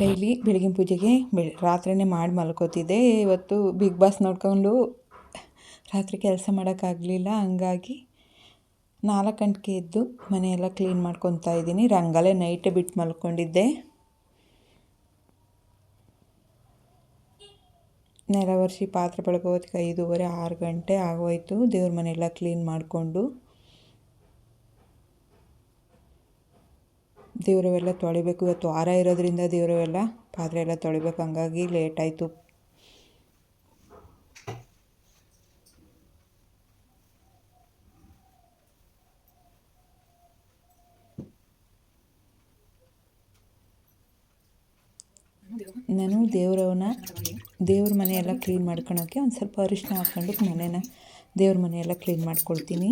Daily ಬೆಳಗಿನ ಪೂಜೆಗೆ ಬೆ ರಾತ್ರಿನೇ ಮಾಡಿ ಮಲ್ಕೋತಿದ್ದೆ. ಇವತ್ತು ಬಿಗ್ ಬಾಸ್ ನೋಡ್ಕೊಂಡು ರಾತ್ರಿ ಕೆಲಸ ಮಾಡೋಕ್ಕಾಗಲಿಲ್ಲ. ಹಂಗಾಗಿ ನಾಲ್ಕು ಗಂಟೆಗೆ ಎದ್ದು ಮನೆಯೆಲ್ಲ ಕ್ಲೀನ್ ಮಾಡ್ಕೊತಾ ಇದ್ದೀನಿ. ರಂಗಾಲೆ ನೈಟೇ ಬಿಟ್ಟು ಮಲ್ಕೊಂಡಿದ್ದೆ. ನೆಲ ಪಾತ್ರೆ ಬೆಳಗೋದಕ್ಕೆ ಐದೂವರೆ, ಆರು ಗಂಟೆ ಆಗೋಯ್ತು. ದೇವ್ರ ಮನೆಯೆಲ್ಲ ಕ್ಲೀನ್ ಮಾಡಿಕೊಂಡು ದೇವರವೆಲ್ಲ ತೊಳಿಬೇಕು. ಇವತ್ತು ವಾರ ಇರೋದ್ರಿಂದ ದೇವರವೆಲ್ಲ ಪಾತ್ರೆ ಎಲ್ಲ ತೊಳಿಬೇಕು. ಹಂಗಾಗಿ ಲೇಟ್ ಆಯಿತು. ನಾನು ದೇವರವನ್ನ ದೇವ್ರ ಮನೆಯೆಲ್ಲ ಕ್ಲೀನ್ ಮಾಡ್ಕೊಳಕ್ಕೆ ಒಂದು ಸ್ವಲ್ಪ ಅರಿಶಿನ ಹಾಕ್ಕೊಂಡು ಮನೇನ ದೇವ್ರ ಮನೆಯೆಲ್ಲ ಕ್ಲೀನ್ ಮಾಡ್ಕೊಳ್ತೀನಿ.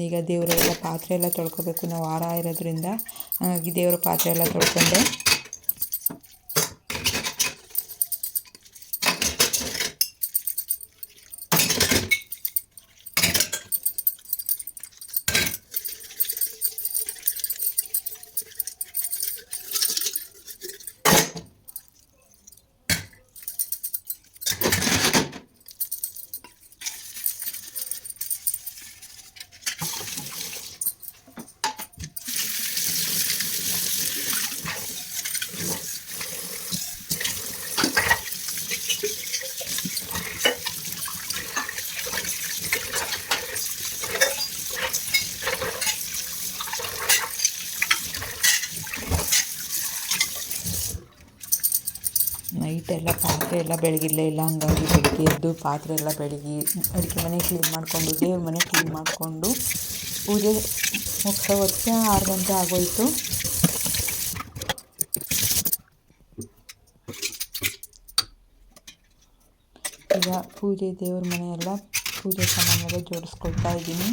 ಈಗ ದೇವರೆಲ್ಲ ಪಾತ್ರೆ ಎಲ್ಲ ತೊಳ್ಕೊಬೇಕು. ನಾವು ವಾರ ಇರೋದ್ರಿಂದ ದೇವರ ಪಾತ್ರೆ ಎಲ್ಲ ತೊಳ್ಕೊಂಡೆ ನೈಟ್ ಎಲ್ಲ ಪಾತ್ರೆ ಎಲ್ಲ ಬೆಳಗಿರಲೇ ಇಲ್ಲ, ಹಂಗಾಗಿ ಬೆಳಗ್ಗೆ ಎದ್ದು ಪಾತ್ರೆ ಎಲ್ಲ ಬೆಳಗಿ ಅಡುಗೆ ಮನೆ ಕ್ಲೀನ್ ಮಾಡಿಕೊಂಡು, ದೇವ್ರ ಮನೆ ಕ್ಲೀನ್ ಮಾಡಿಕೊಂಡು ಪೂಜೆ ಮುಗಿಸೋ ಹೊತ್ತಿಗೆ ಆರು ಗಂಟೆ ಆಗೋಯಿತು. ಈಗ ಪೂಜೆ ದೇವ್ರ ಮನೆ ಎಲ್ಲ ಪೂಜೆ ಸಾಮಾನೆಲ್ಲ ಜೋಡಿಸ್ಕೊಳ್ತಾ ಇದ್ದೀನಿ.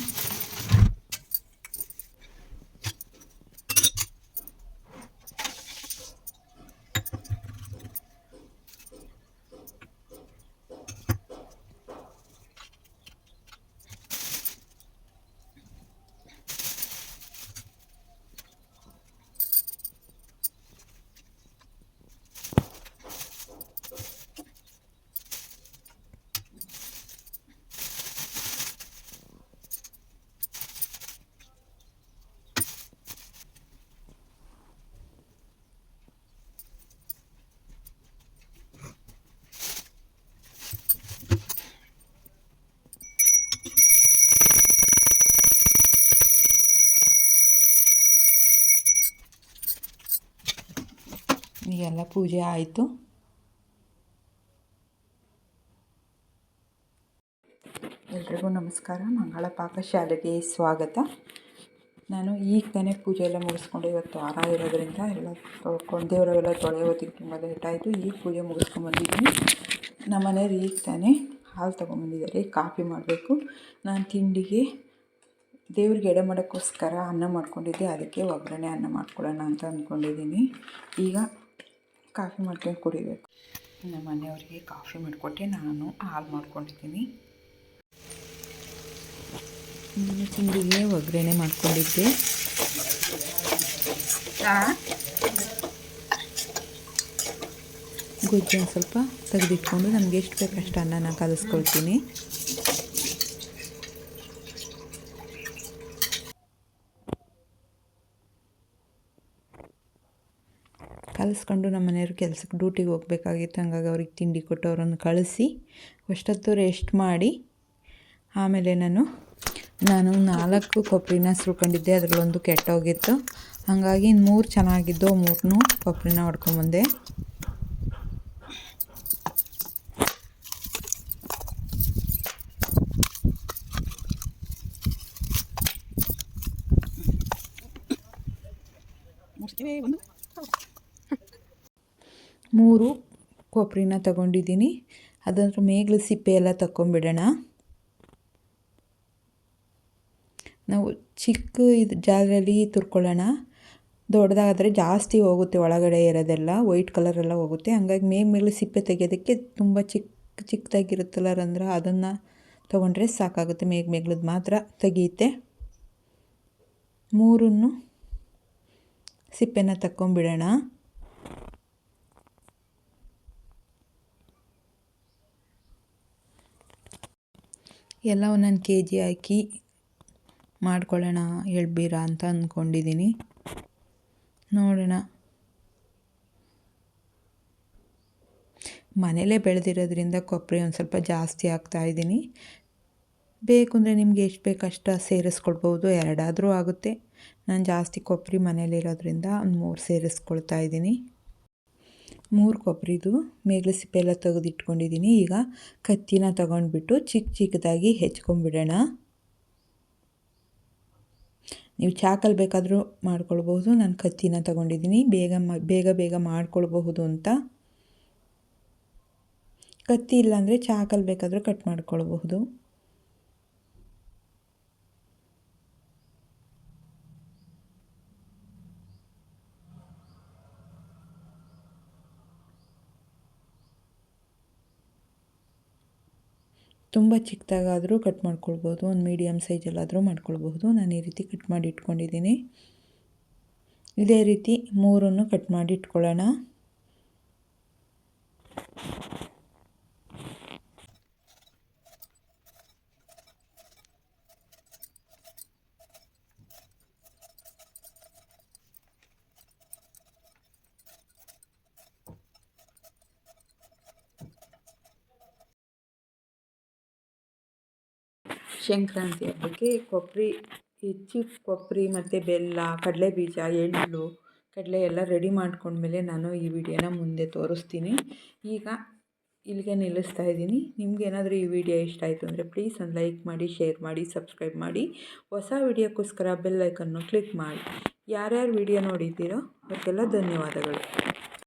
ಈಗೆಲ್ಲ ಪೂಜೆ ಆಯಿತು. ಎಲ್ರಿಗೂ ನಮಸ್ಕಾರ. ಮಂಗಳ ಪಾಕಶಾಲೆಗೆ ಸ್ವಾಗತ. ನಾನು ಈಗ ತಾನೇ ಪೂಜೆ ಎಲ್ಲ ಮುಗಿಸ್ಕೊಂಡು ಇವತ್ತು ವಾರ ಇರೋದ್ರಿಂದ ಎಲ್ಲ ತೊಳ್ಕೊಂಡು ದೇವರೆಲ್ಲ ತೊಳೆಯೋದಕ್ಕೆ ತುಂಬ ಲೇಟ್ ಆಯಿತು. ಈಗ ಪೂಜೆ ಮುಗಿಸ್ಕೊಂಬಂದಿದ್ದೀನಿ ನಮ್ಮ ಮನೆಯವ್ರು ಈಗ ತಾನೇ ಹಾಲು ತೊಗೊಂಬಂದಿದ್ದಾರೆ. ಕಾಫಿ ಮಾಡಬೇಕು. ನಾನು ತಿಂಡಿಗೆ ದೇವ್ರಿಗೆ ಎಡೆ ಮಾಡೋಕ್ಕೋಸ್ಕರ ಅನ್ನ ಮಾಡ್ಕೊಂಡಿದ್ದೆ. ಅದಕ್ಕೆ ಒಗ್ಗರಣೆ ಅನ್ನ ಮಾಡ್ಕೊಳ್ಳೋಣ ಅಂತ ಅಂದ್ಕೊಂಡಿದ್ದೀನಿ. ಈಗ ಕಾಫಿ ಮಾಡ್ಕೊಂಡು ಕುಡಿಬೇಕು. ನಮ್ಮ ಮನೆಯವರಿಗೆ ಕಾಫಿ ಮಾಡಿಕೊಟ್ಟೆ ನಾನು ಹಾಲು ಮಾಡ್ಕೊಂಡಿದ್ದೀನಿ. ನಾನು ತಿಂಡಿಗೆ ಒಗ್ಗರಣೆ ಮಾಡ್ಕೊಂಡಿದ್ದೆ. ಗೊಜ್ಜು ಒಂದು ಸ್ವಲ್ಪ ತೆಗೆದಿಟ್ಕೊಂಡು ನಮಗೆ ಎಷ್ಟು ಬೇಕು ಅಷ್ಟು ನಾನು ಕಲಿಸ್ಕೊಳ್ತೀನಿ. ಕಲಿಸ್ಕೊಂಡು ನಮ್ಮ ಮನೆಯವರು ಕೆಲಸಕ್ಕೆ ಡ್ಯೂಟಿಗೆ ಹೋಗ್ಬೇಕಾಗಿತ್ತು, ಹಂಗಾಗಿ ಅವ್ರಿಗೆ ತಿಂಡಿ ಕೊಟ್ಟು ಅವರನ್ನು ಕಳಿಸಿ, ಅಷ್ಟೊತ್ತು ರೆಸ್ಟ್ ಮಾಡಿ, ಆಮೇಲೆ ನಾನು ನಾನು ನಾಲ್ಕು ಕೊಬ್ಬರಿನ ಸುರ್ಕೊಂಡಿದ್ದೆ, ಅದರಲ್ಲೊಂದು ಕೆಟ್ಟೋಗಿತ್ತು. ಹಾಗಾಗಿ ಮೂರು ಚೆನ್ನಾಗಿದ್ದು ಮೂರನ್ನೂ ಕೊಬ್ಬರಿನ ಹೊಡ್ಕೊಂಬಂದೆ ಒಂದು ಮೂರು ಕೊಬ್ಬರಿನ ತಗೊಂಡಿದ್ದೀನಿ. ಅದರ ಮೇಗ್ಲ ಸಿಪ್ಪೆ ಎಲ್ಲ ತಗೊಂಬಿಡೋಣ ನಾವು ಚಿಕ್ಕ ಇದು ಜಾಗದಲ್ಲಿ ತುರ್ಕೊಳ್ಳೋಣ. ದೊಡ್ಡದಾದರೆ ಜಾಸ್ತಿ ಹೋಗುತ್ತೆ ಒಳಗಡೆ ಇರೋದೆಲ್ಲ, ವೈಟ್ ಕಲರೆಲ್ಲ ಹೋಗುತ್ತೆ. ಹಂಗಾಗಿ ಮೇಗ್ ಮೇಲೆ ಸಿಪ್ಪೆ ತೆಗೆಯೋದಕ್ಕೆ ತುಂಬ ಚಿಕ್ಕ ಚಿಕ್ಕದಾಗಿರುತ್ತಲ್ಲ ರಂಧ್ರ, ಅದನ್ನು ತೊಗೊಂಡ್ರೆ ಸಾಕಾಗುತ್ತೆ ಮೇಗ್ ಮೇಗ್ಲದ್ದು ಮಾತ್ರ ತೆಗೆಯುತ್ತೆ. ಮೂರನ್ನು ಸಿಪ್ಪೆನ ತಕ್ಕೊಂಬಿಡೋಣ. ಎಲ್ಲ ಒಂದೊಂದು ಕೆ ಜಿ ಹಾಕಿ ಮಾಡ್ಕೊಳ್ಳೋಣ ಹೇಳ್ಬೀರ ಅಂತ ಅಂದ್ಕೊಂಡಿದ್ದೀನಿ ನೋಡೋಣ. ಮನೇಲೇ ಬೆಳೆದಿರೋದ್ರಿಂದ ಕೊಬ್ಬರಿ ಒಂದು ಸ್ವಲ್ಪ ಜಾಸ್ತಿ ಹಾಕ್ತಾಯಿದ್ದೀನಿ ಬೇಕು ಅಂದರೆ ನಿಮ್ಗೆ ಎಷ್ಟು ಬೇಕು ಅಷ್ಟು ಸೇರಿಸ್ಕೊಳ್ಬೋದು, ಎರಡಾದರೂ ಆಗುತ್ತೆ. ನಾನು ಜಾಸ್ತಿ ಕೊಬ್ಬರಿ ಮನೇಲಿರೋದ್ರಿಂದ ಒಂದು ಮೂರು ಸೇರಿಸ್ಕೊಳ್ತಾ ಇದ್ದೀನಿ ಮೂರು ಕೊಬ್ಬರಿದು ಮೇಗಲೆ ಸಿಪ್ಪೆ ಎಲ್ಲ ತೆಗೆದಿಟ್ಕೊಂಡಿದ್ದೀನಿ ಈಗ ಕತ್ತಿನ ತಗೊಂಡ್ಬಿಟ್ಟು ಚಿಕ್ಕ ಚಿಕ್ಕದಾಗಿ ಹೆಚ್ಕೊಂಡ್ಬಿಡೋಣ ನೀವು ಚಾಕಲ್ಲಿ ಬೇಕಾದರೂ ಮಾಡ್ಕೊಳ್ಬಹುದು. ನಾನು ಕತ್ತಿನ ತಗೊಂಡಿದ್ದೀನಿ ಬೇಗ ಬೇಗ ಬೇಗ ಮಾಡ್ಕೊಳ್ಬಹುದು ಅಂತ. ಕತ್ತಿ ಇಲ್ಲಾಂದರೆ ಚಾಕಲ್ಲಿ ಬೇಕಾದರೂ ಕಟ್ ಮಾಡ್ಕೊಳ್ಬಹುದು. ತುಂಬ ಚಿಕ್ಕದಾಗಾದರೂ ಕಟ್ ಮಾಡ್ಕೊಳ್ಬೋದು, ಒಂದು ಮೀಡಿಯಮ್ ಸೈಜಲ್ಲಾದರೂ ಮಾಡ್ಕೊಳ್ಬಹುದು. ನಾನು ಈ ರೀತಿ ಕಟ್ ಮಾಡಿ ಇಟ್ಕೊಂಡಿದ್ದೀನಿ. ಇದೇ ರೀತಿ ಮೂರನ್ನು ಕಟ್ ಮಾಡಿ ಇಟ್ಕೊಳ್ಳೋಣ. ಸಂಕ್ರಾಂತಿ ಹಬ್ಬಕ್ಕೆ ಕೊಬ್ಬರಿ ಹೆಚ್ಚಿ ಕೊಬ್ಬರಿ ಮತ್ತು ಬೆಲ್ಲ ಕಡಲೆ ಬೀಜ ಎಳ್ಳು, ಕಡಲೆ ಎಲ್ಲ ರೆಡಿ ಮಾಡ್ಕೊಂಡ್ಮೇಲೆ ನಾನು ಈ ವಿಡಿಯೋನ ಮುಂದೆ ತೋರಿಸ್ತೀನಿ. ಈಗ ಇಲ್ಲಿಗೆ ನಿಲ್ಲಿಸ್ತಾ ಇದ್ದೀನಿ. ನಿಮ್ಗೇನಾದರೂ ಈ ವಿಡಿಯೋ ಇಷ್ಟ ಆಯಿತು ಅಂದರೆ ಪ್ಲೀಸ್ ಒಂದು ಲೈಕ್ ಮಾಡಿ ಶೇರ್ ಮಾಡಿ ಸಬ್ಸ್ಕ್ರೈಬ್ ಮಾಡಿ. ಹೊಸ ವಿಡಿಯೋಕ್ಕೋಸ್ಕರ ಬೆಲ್ ಐಕನ್ನು ಕ್ಲಿಕ್ ಮಾಡಿ. ಯಾರ್ಯಾರು ವಿಡಿಯೋ ನೋಡಿದ್ದೀರೋ ಅವ್ರಿಗೆಲ್ಲ ಧನ್ಯವಾದಗಳು.